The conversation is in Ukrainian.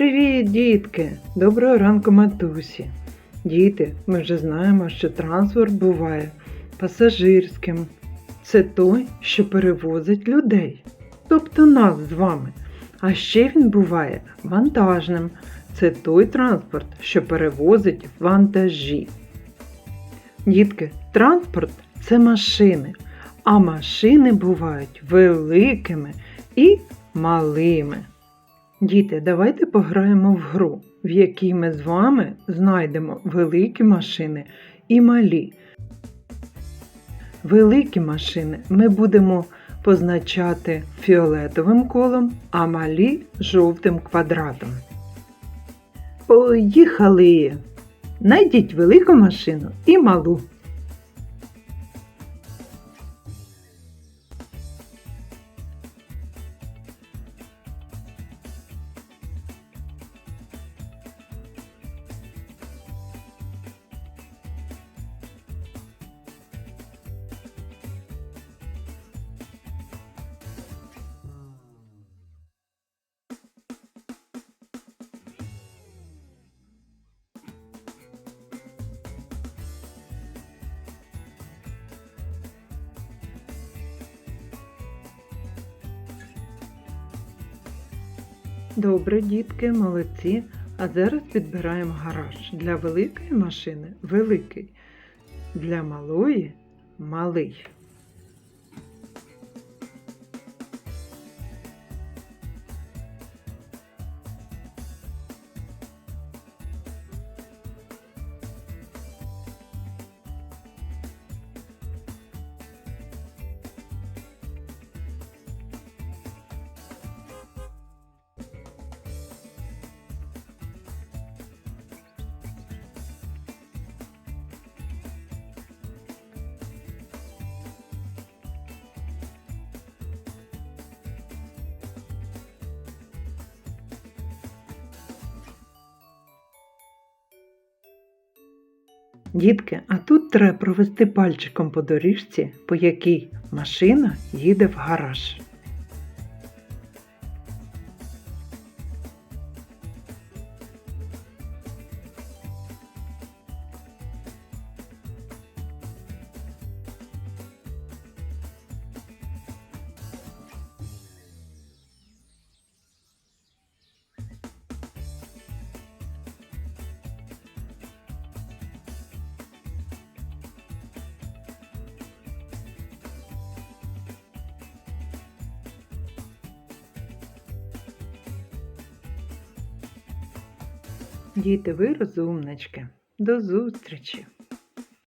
Привіт, дітки! Доброго ранку, матусі. Діти, ми вже знаємо, що транспорт буває пасажирським. Це той, що перевозить людей, тобто нас з вами. А ще він буває вантажним. Це той транспорт, що перевозить вантажі. Дітки, транспорт це машини, а машини бувають великими і малими. Діти, давайте пограємо в гру, в якій ми з вами знайдемо великі машини і малі. Великі машини ми будемо позначати фіолетовим колом, а малі жовтим квадратом. Поїхали! Найдіть велику машину і малу. Добре, дітки, молодці. А зараз підбираємо гараж. Для великої машини великий, для малої малий. Дітки, а тут треба провести пальчиком по доріжці, по якій машина їде в гараж. Діти, ви розумнички. До зустрічі!